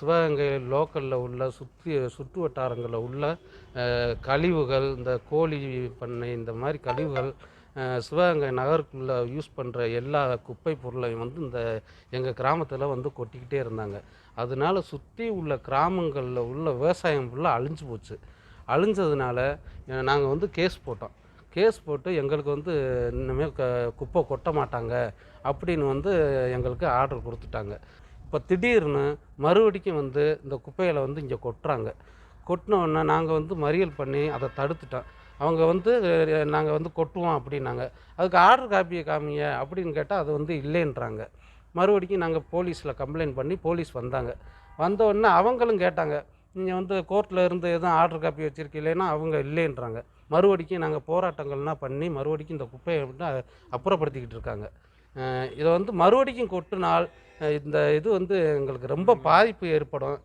சிவகங்கை லோக்கலில் உள்ள சுற்றி சுற்று வட்டாரங்களில் உள்ள கழிவுகள் இந்த கோழி பண்ணை இந்த மாதிரி கழிவுகள் சிவகங்கை நகருக்குள்ளே யூஸ் பண்ணுற எல்லா குப்பை பொருளையும் வந்து இந்த எங்கள் கிராமத்தில் வந்து கொட்டிக்கிட்டே இருந்தாங்க. அதனால சுற்றி உள்ள கிராமங்களில் உள்ள விவசாயம் ஃபுல்லாக அழிஞ்சு போச்சு. அழிஞ்சதுனால நாங்கள் வந்து கேஸ் போட்டோம். கேஸ் போட்டு எங்களுக்கு வந்து இனிமேல் க குப்பை கொட்ட மாட்டாங்க அப்படின்னு வந்து எங்களுக்கு ஆர்டர் கொடுத்துட்டாங்க. இப்போ திடீர்னு மறுபடிக்கும் வந்து இந்த குப்பைகளை வந்து இங்கே கொட்டுறாங்க. கொட்டினோடனே நாங்கள் வந்து மறியல் பண்ணி அதை தடுத்துட்டோம். அவங்க வந்து நாங்கள் வந்து கொட்டுவோம் அப்படின்னாங்க. அதுக்கு ஆர்டர் காப்பியை காமிங்க அப்படின்னு கேட்டால் அது வந்து இல்லைன்றாங்க. மறுபடிக்கும் நாங்கள் போலீஸில் கம்ப்ளைண்ட் பண்ணி போலீஸ் வந்தாங்க. வந்தோடனே அவங்களும் கேட்டாங்க நீங்கள் வந்து கோர்ட்டில் இருந்து எதுவும் ஆர்டர் காப்பி வச்சுருக்கீங்களேன்னா அவங்க இல்லைன்றாங்க. மறுபடிக்கும் நாங்கள் போராட்டங்கள்லாம் பண்ணி மறுபடிக்கும் இந்த குப்பையை அப்புறப்படுத்திக்கிட்டு இருக்காங்க. இதை வந்து மறுபடிக்கும் கொட்டினால் இந்த இது வந்து எங்களுக்கு ரொம்ப பாதிப்பு ஏற்படும்.